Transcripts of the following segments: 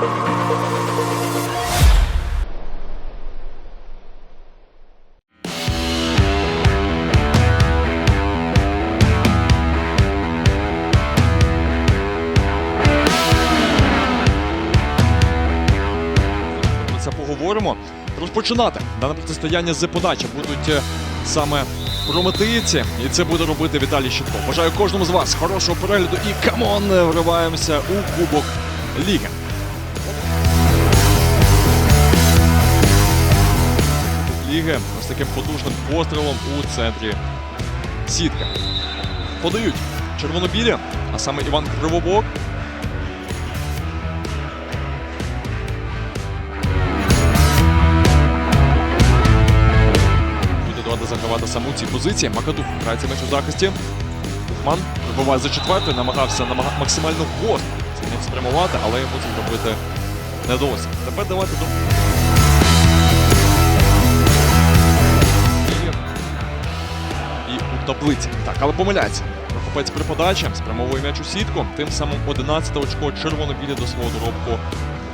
Це поговоримо. Розпочинати дане протистояння з подачі будуть е, саме прометеївці, і це буде робити Віталій Щитко. Бажаю кожному з вас хорошого перегляду і камон! Вриваємося у Кубок Ліги. Ліги ось таким потужним пострілом у центрі сітки. Подають червонобілі, а саме Іван Кривобок. Закривати саме у цій позиції. Макадух грається м'яч у захисті. Ухман вибиває за четвертою, намагався намага... максимально гостро це спрямувати, але йому це зробити не вдалося. Тепер давайте до. І. Так, але помиляється. Прокопець при подачі спрямовує м'яч у сітку. Тим самим 11 очко червоно-білі до свого доробку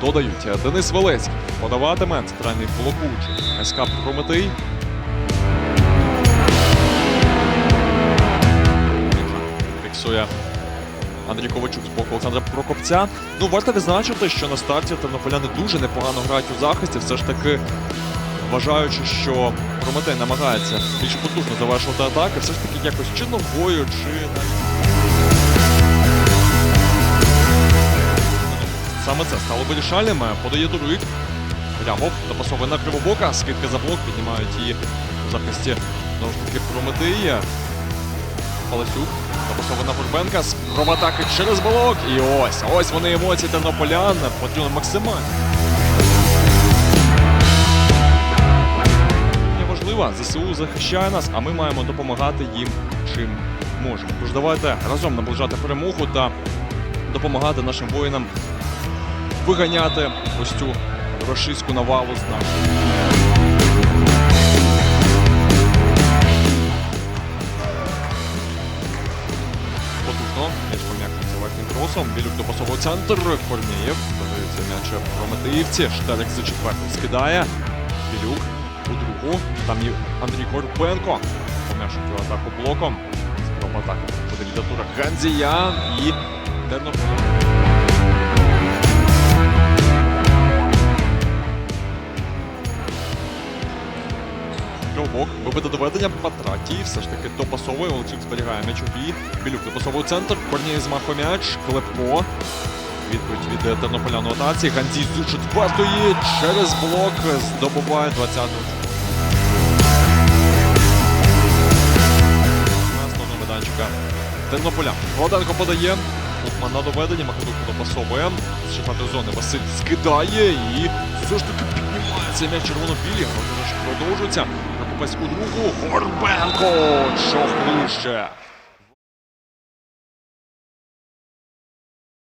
додають. Денис Велецький подаватиме центральний блокуючий СК Прометей. Фіксує Андрій Ковачук з боку Олександра Прокопця. Ну, варто відзначити, що на старті тернополяни дуже непогано грають у захисті. Все ж таки, вважаючи, що Прометей намагається більш потужно завершувати атаки, все ж таки якось чи ногою, чи Саме це стало вирішальним. Подає Дуруйк. Глямов допасовує на кривобока. Скидка за блок. Піднімають її у захисті знову ж таки Прометей. Паласюк. Допасовує на Бурбенка. Спроба атаки через блок. І ось, ось вони емоції тернополян. Потрібно максимально. Важливо, ЗСУ захищає нас, а ми маємо допомагати їм чим можемо. Тож давайте разом наближати перемогу та допомагати нашим воїнам виганяти ось цю рашистську навалу з. Потужно. М'яч пом'якнеться верхнім кросом. Білюк до пасового центр. Корнієв. Подається м'яч Прометеївці. Штелек за четвертим скидає. Білюк у. Там є Андрій Горбенко. Пом'якшує цю атаку блоком. Спроба атаки буде література Ганзія і Тернополь. Кривбок, вибите доведення Патратій, все ж таки допасовує, Олексій зберігає м'яч у бій. Білюк допасовує центр, Корній змахує м'яч, Клепко. Відповідь від е, тернополяну атаці. Ганзій з четвертої через блок здобуває 20-ту. Меданчика Тернополя. Володенко подає. Ухман на доведення, Макадук допасовує. З четвертої зони Василь скидає і все ж таки піднімається м'яч червоно-білі. Продовжується. Накупець у другу. Горбенко! Що ближче.